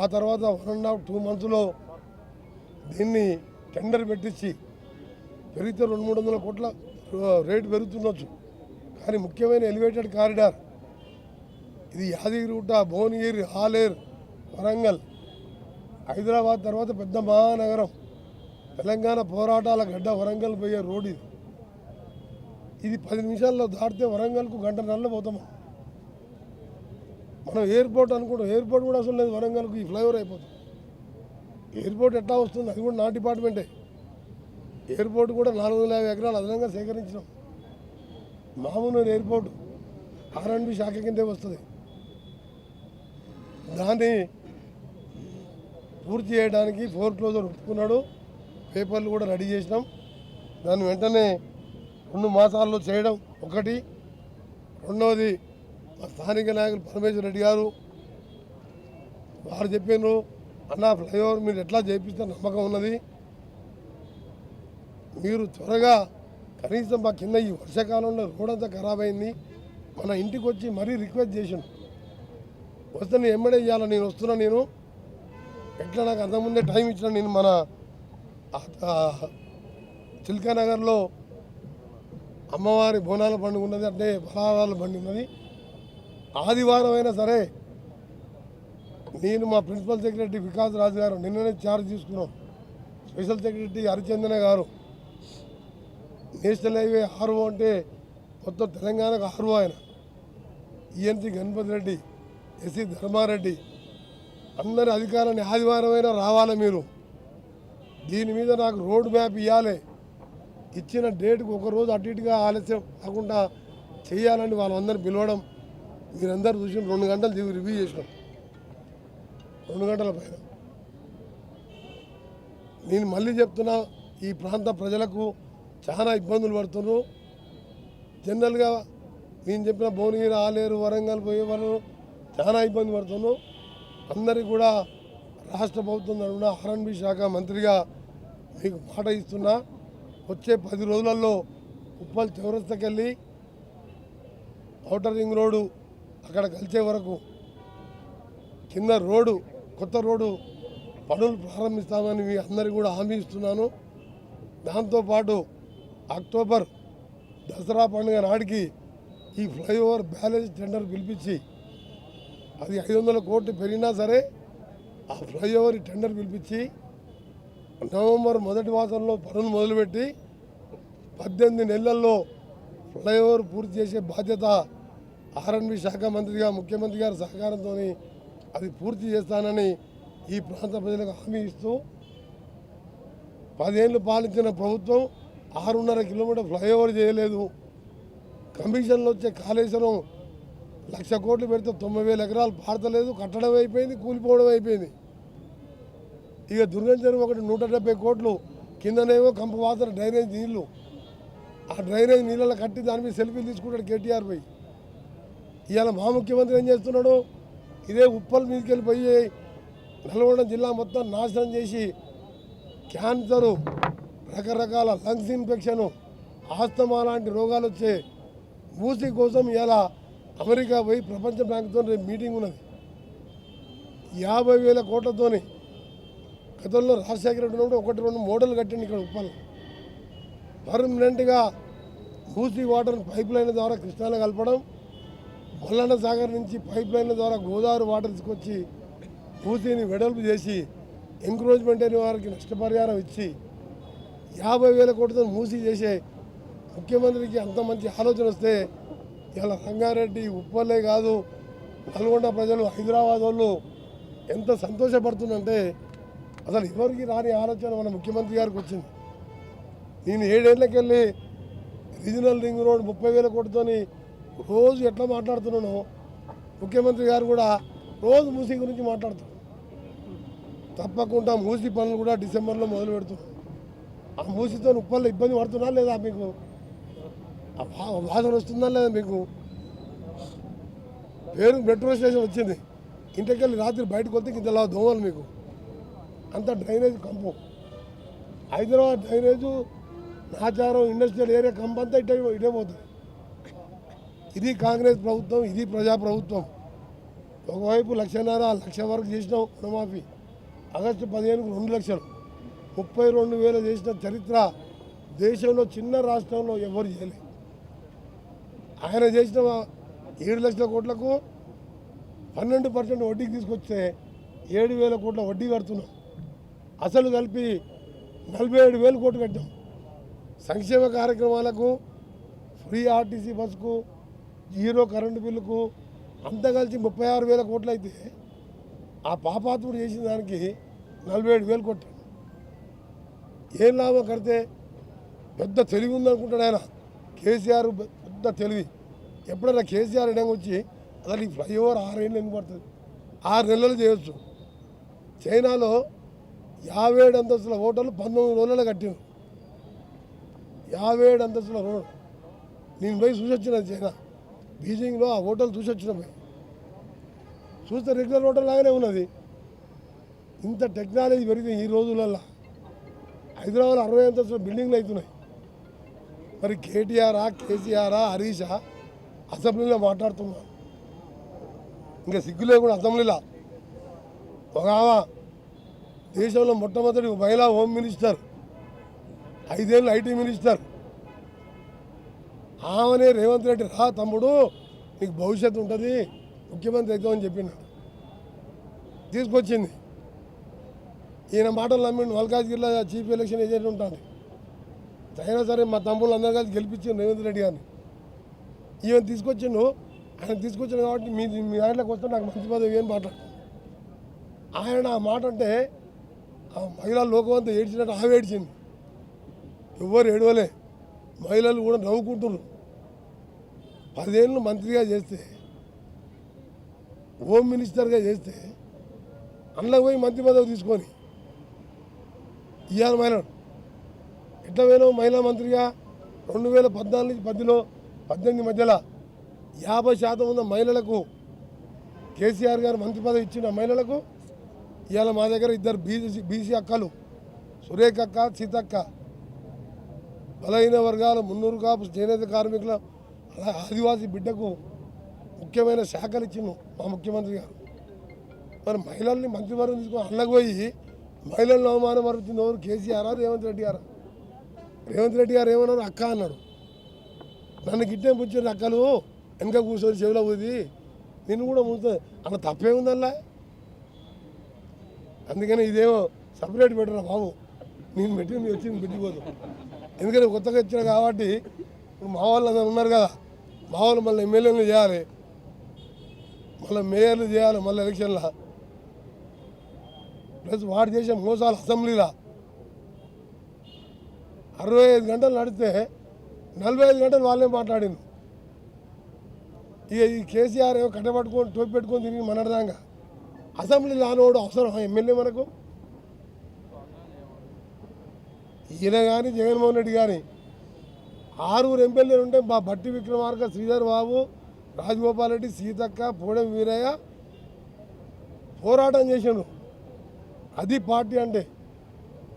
ఆ తర్వాత one and half two మంత్స్లో దీన్ని టెండర్ పెట్టించి పెరిగితే రెండు మూడు వందల కోట్ల రేటు పెరుగుతుండొచ్చు. కానీ ముఖ్యమైన ఎలివేటెడ్ కారిడార్ ఇది యాదగిరిగుట్ట భువనగిరి ఆలేర్ వరంగల్ హైదరాబాద్ తర్వాత పెద్ద మహానగరం తెలంగాణ పోరాటాల గడ్డ వరంగల్ పోయే రోడ్ ఇది. ఇది పది నిమిషాల్లో దాటితే వరంగల్కు గంట నెలలు పోతాం మనం ఎయిర్పోర్ట్ అనుకుంటాం. ఎయిర్పోర్ట్ కూడా అసలు లేదు. వరంగల్కు ఈ ఫ్లైఓవర్ అయిపోతుంది. ఎయిర్పోర్ట్ ఎట్లా వస్తుంది? అది కూడా నా డిపార్ట్మెంటే. ఎయిర్పోర్ట్ కూడా నాలుగు వందల యాభై ఎకరాలు అదనంగా సేకరించినాం. మామూలు ఎయిర్పోర్ట్ ఆర్ఎండ్బి శాఖ కిందే వస్తుంది. దాన్ని పూర్తి చేయడానికి ఫోర్ క్లోజర్ ఒప్పుకున్నాడు. పేపర్లు కూడా రెడీ చేసినాం. దాన్ని వెంటనే రెండు మాసాల్లో చేయడం ఒకటి. రెండవది మా స్థానిక నాయకులు పరమేశ్వర రెడ్డి గారు వారు చెప్పారు అన్న ఫ్లైఓవర్ మీరు ఎట్లా చేపిస్తే నమ్మకం ఉన్నది. మీరు త్వరగా కనీసం మా కింద ఈ వర్షాకాలంలో రోడ్ అంతా ఖరాబ్ అయింది. మన ఇంటికి వచ్చి మరీ రిక్వెస్ట్ చేసాను వస్తే నేను ఎమ్మడే ఇవ్వాలి నేను వస్తున్నా నేను. ఎట్లా నాకు అంతకుముందే టైం ఇచ్చిన నేను మన చిల్కానగర్లో అమ్మవారి బోనాల పండుగ ఉన్నది అంటే బలహారాల బండి ఉన్నది. ఆదివారం అయినా సరే నేను మా ప్రిన్సిపల్ సెక్రటరీ వికాస్ రాజు గారు నిన్ననే చార్జ్ తీసుకున్నాం. స్పెషల్ సెక్రటరీ హరిచందన గారు. నేషనల్ హైవే ఆర్ఓ అంటే మొత్తం తెలంగాణకు ఆర్ఓ ఆయన. ENC Ganapathi Reddy SC Dharmareddy. అందరి అధికారాన్ని ఆదివారమైనా రావాలి మీరు? దీని మీద నాకు రోడ్ మ్యాప్ ఇవ్వాలి ఇచ్చిన డేట్కి ఒకరోజు అటు ఇటుగా ఆలస్యం కాకుండా చేయాలని వాళ్ళందరూ పిలవడం మీరందరూ చూసి రెండు గంటలు దిగు రివ్యూ చేసినాం. రెండు గంటల పైన. నేను మళ్ళీ చెప్తున్నా ఈ ప్రాంత ప్రజలకు చాలా ఇబ్బందులు పడుతున్నారు. జనరల్గా నేను చెప్పిన భువనగిరి ఆలేరు వరంగల్ పోయే వాళ్ళు చాలా ఇబ్బంది పడుతున్నాం అందరికీ కూడా రాష్ట్ర ప్రభుత్వం తరఫున ఆర్ఎన్బి శాఖ మంత్రిగా మీకు మాట ఇస్తున్నా. వచ్చే పది రోజులలో ఉప్పల్ చౌరస్తకెళ్ళి ఔటర్ రింగ్ రోడ్డు అక్కడ కలిసే వరకు కింద రోడ్డు కొత్త రోడ్డు పనులు ప్రారంభిస్తామని మీ అందరికీ కూడా హామీ ఇస్తున్నాను. దాంతోపాటు అక్టోబర్ దసరా పండుగ నాటికి ఈ ఫ్లైఓవర్ బ్యాలెన్స్ టెండర్ పిలిపించి అది ఐదు వందల కోట్లు పెరిగినా సరే ఆ ఫ్లైఓవర్ టెండర్ పిలిపించి నవంబర్ మొదటి మాసంలో పనులు మొదలుపెట్టి పద్దెనిమిది నెలల్లో ఫ్లైఓవర్ పూర్తి చేసే బాధ్యత ఆర్ఎన్బి శాఖ మంత్రిగా ముఖ్యమంత్రి గారి సహకారంతో అది పూర్తి చేస్తానని ఈ ప్రాంత ప్రజలకు హామీ ఇస్తూ పదేళ్ళు పాలించిన ప్రభుత్వం ఆరున్నర కిలోమీటర్ ఫ్లైఓవర్ చేయలేదు. కమిషన్లు వచ్చే కాళేశ్వరం లక్ష కోట్లు పెడితే తొంభై వేల ఎకరాలు పాడతలేదు కట్టడం అయిపోయింది కూలిపోవడం అయిపోయింది. ఇక దుర్గం చెరువు ఒకటి నూట డెబ్బై కోట్లు కిందనేమో కంపవాసన డ్రైనేజ్ నీళ్ళు. ఆ డ్రైనేజ్ నీళ్ళలో కట్టి దాని మీద సెల్ఫీలు తీసుకుంటాడు కేటీఆర్ పోయి. ఇవాళ మా ముఖ్యమంత్రి ఏం చేస్తున్నాడు? ఇదే ఉప్పల్ మీదకి వెళ్ళిపోయి నల్గొండ జిల్లా మొత్తం నాశనం చేసి క్యాన్సరు రకరకాల లంగ్స్ ఇన్ఫెక్షను ఆస్తమా లాంటి రోగాలు వచ్చే మూసి కోసం ఇలా అమెరికా పోయి ప్రపంచ బ్యాంకుతో రేపు మీటింగ్ ఉన్నది. యాభై వేల కోట్లతోని గతంలో రాజశేఖర రెడ్డి ఉన్నప్పుడు ఒకటి రెండు మోడల్ కట్టండి ఇక్కడ ఉప్పల్. పర్మనెంట్గా మూసి వాటర్ పైప్ లైన్ ద్వారా కృష్ణాలో కలపడం మల్లన్న సాగర్ నుంచి పైప్ లైన్ల ద్వారా గోదావరి వాటర్ తీసుకొచ్చి మూసీని వెడల్పు చేసి ఎంక్రోచ్మెంట్ అయిన వారికి నష్టపరిహారం ఇచ్చి యాభై వేల కోట్లతో మూసి చేసే ముఖ్యమంత్రికి అంత మంచి ఆలోచన వస్తే ఇలా రంగారెడ్డి ఉప్పలే కాదు నల్గొండ ప్రజలు హైదరాబాద్ వాళ్ళు ఎంత సంతోషపడుతుందంటే అసలు ఎవరికి రాని ఆలోచన మన ముఖ్యమంత్రి గారికి వచ్చింది. నేను ఏడేళ్ళకెళ్ళి రీజనల్ రింగ్ రోడ్ ముప్పై వేల కోటితోని రోజు ఎట్లా మాట్లాడుతున్నానో ముఖ్యమంత్రి గారు కూడా రోజు మూసీ గురించి మాట్లాడుతున్నారు తప్పకుండా మూసి పనులు కూడా డిసెంబర్లో మొదలు పెడుతున్నాం ఆ మూసితో ఉప్పల్లో ఇబ్బంది పడుతున్నా లేదా మీకు? ఆ వాసన వస్తుందా లేదా మీకు? పేరు మెట్రో స్టేషన్ వచ్చింది. ఇంటికెళ్ళి రాత్రి బయటకు వస్తే ఇంత ఇలా దోమలు మీకు. అంత డ్రైనేజ్ కంపు. Hyderabad drainage Nacharam industrial area కంపు అంతా ఇటే ఇటే పోతుంది. ఇది కాంగ్రెస్ ప్రభుత్వం ఇది ప్రజా ప్రభుత్వం ఒకవైపు లక్షన్నర లక్ష వరకు చేసినాం రుణమాఫీ. ఆగస్టు పదిహేనుకు రెండు లక్షలు. ముప్పై రెండు వేలు చేసిన చరిత్ర దేశంలో చిన్న రాష్ట్రంలో ఎవరు చేయలేదు. ఆయన చేసిన ఏడు లక్షల కోట్లకు పన్నెండు పర్సెంట్ వడ్డీకి తీసుకొస్తే ఏడు వేల కోట్ల వడ్డీ కడుతున్నాం. అసలు కలిపి నలభై ఏడు వేలు కోట్లు కట్టాం. సంక్షేమ కార్యక్రమాలకు ఫ్రీ ఆర్టీసీ బస్సుకు జీరో కరెంటు బిల్లుకు అంతా కలిసి ముప్పై ఆరు వేల కోట్లు అయితే ఆ పాపాత్ముడు చేసిన దానికి నలభై ఏడు వేలు కొట్టాడు. ఏం లాభం కడితే పెద్ద తెలివి ఉందనుకుంటాడు ఆయన. కేసీఆర్ పెద్ద తెలివి. ఎప్పుడైనా కేసీఆర్ ఇడంగా వచ్చి అసలు ఈ ఫ్లైఓవర్ ఆరేళ్ళు ఎందుకు పడుతుంది? ఆరు నెలలు చేయొచ్చు. చైనాలో యాభై ఏడు అంతస్తుల హోటల్ పంతొమ్మిది రోజులలో కట్టిన యాభై ఏడు అంతస్తుల రోడ్ నేను పోయి చూసొచ్చిన చైనా. బీజింగ్లో ఆ హోటల్ చూసి పోయి చూస్తే రెగ్యులర్ హోటల్ లాగానే ఉన్నది. ఇంత టెక్నాలజీ పెరిగింది ఈ రోజులల్లో. హైదరాబాద్ అరవై అంతస్తుల బిల్డింగ్లు అవుతున్నాయి మరి కేటీఆరా కేసీఆరా హరీషా అసెంబ్లీలో మాట్లాడుతున్నారు ఇంకా సిగ్గులే కూడా అసెంబ్లీలో. ఒక ఆమె దేశంలో మొట్టమొదటి మహిళా హోమ్ మినిస్టర్ ఐదేళ్ళు ఐటీ మినిస్టర్ ఆమెనే రేవంత్ రెడ్డి రా తమ్ముడు నీకు భవిష్యత్తు ఉంటుంది ముఖ్యమంత్రి అవుతామని చెప్పినాడు తీసుకొచ్చింది. ఈయన మాటలు నమ్మిండు మల్కాజ్గిరిలో చీఫ్ ఎలక్షన్ ఏజెంట్ ఉంటాను అయినా సరే మా తమ్ముళ్ళు అందరూ కలిసి గెలిపించిండు రేవంత్ రెడ్డి గారిని. ఈయన తీసుకొచ్చిండు ఆయన తీసుకొచ్చిండు కాబట్టి మీ మీ దాంట్లోకి వస్తే నాకు మంచి పదవి ఏం మాట్లాడు. ఆయన ఆ మాట అంటే ఆ మహిళా లోకమంతా ఏడ్చినట్టు ఆమె ఏడ్చింది ఎవ్వరు ఏడవలే. మహిళలు కూడా నవ్వుకుంటున్నారు. పదేళ్ళు మంత్రిగా చేస్తే హోమ్ మినిస్టర్గా చేస్తే అందులో పోయి మంత్రి పదవి తీసుకొని ఇవాళ మహిళలు ఎట్లా పోయినావు? మహిళా మంత్రిగా రెండు వేల పద్నాలుగు నుంచి పద్దెలో పద్దెనిమిది మధ్యలో యాభై శాతం ఉన్న మహిళలకు కేసీఆర్ గారు మంత్రి పదవి ఇచ్చిన మహిళలకు ఇవాళ మా దగ్గర ఇద్దరు బీసీ బీసీ అక్కలు సురేఖ అక్క సీతక్క. బలహీన వర్గాల మున్నూరు కాపు చేనేత కార్మికుల ఆదివాసీ బిడ్డకు ముఖ్యమైన శాఖలు ఇచ్చిండు మా ముఖ్యమంత్రి గారు. మరి మహిళల్ని మంత్రివర్గం తీసుకొని అన్నకు పోయి అవమానం అవమానపరుస్తుంది ఎవరు కేసీఆర్ రేవంత్ రెడ్డి గారు. రేవంత్ రెడ్డి గారు ఏమన్నారు? అక్క అన్నాడు. నన్ను గిట్టే పుచ్చిన అక్కలు వెనక కూర్చొని చెవిలో పోయి నిన్ను కూడా ముందు అలా తప్పేముందల్లా? అందుకని ఇదేమో సపరేట్ పెట్టరా బాబు. నేను పెట్టి మీరు వచ్చింది పెట్టిపోదు ఎందుకంటే కొత్తగా ఇచ్చిన కాబట్టి మా వాళ్ళు ఉన్నారు కదా. మామూలు మళ్ళీ ఎమ్మెల్యేలు చేయాలి. మళ్ళీ మేయర్లు చేయాలి మళ్ళీ ఎలక్షన్లో. ప్లస్ వాడు చేసే మోసాలు అసెంబ్లీలో. అరవై ఐదు గంటలు నడితే నలభై ఐదు గంటలు వాళ్ళే మాట్లాడింది ఇక ఈ కేసీఆర్ ఏమో కట్టబట్టుకొని టోపి పెట్టుకొని తిరిగి మనడదాంగా అసెంబ్లీ లానోడు అవసరం ఎమ్మెల్యే మనకు? ఈయన కానీ జగన్మోహన్ రెడ్డి కానీ ఆరుగురు ఎమ్మెల్యేలు ఉంటే మా భట్టి విక్రమార్క శ్రీధర్ బాబు రాజగోపాల్ రెడ్డి సీతక్క పూడెం వీరయ్య పోరాటం చేశాడు అది పార్టీ అంటే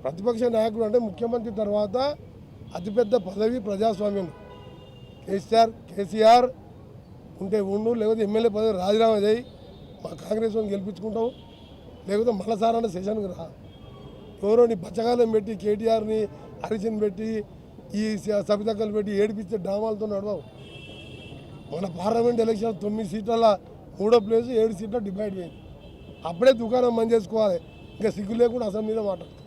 ప్రతిపక్ష నాయకుడు అంటే ముఖ్యమంత్రి తర్వాత అతిపెద్ద పదవి ప్రజాస్వామ్యం. కేసీఆర్ కేసీఆర్ ఉంటే ఉండు లేకపోతే ఎమ్మెల్యే పదవి రాజీనామా చేయి మా కాంగ్రెస్ వాళ్ళని గెలిపించుకుంటావు లేకపోతే మళ్ళసారన్న సెషన్కి రా. ఎవరో నీ బచ్చగాలం పెట్టి కేటీఆర్ని హరిచన్ పెట్టి ఈ సబితకలు పెట్టి ఏడిపిస్తే డ్రామాలతో నడవవు. మన పార్లమెంట్ ఎలక్షన్ తొమ్మిది సీట్ల మూడో ప్లేస్ ఏడు సీట్ల డివైడ్ అయింది అప్పుడే దుకాణం బంద్ చేసుకోవాలి. ఇంకా సిగ్గు లేకుండా అసెంబ్లీలో మాట్లాడుతుంది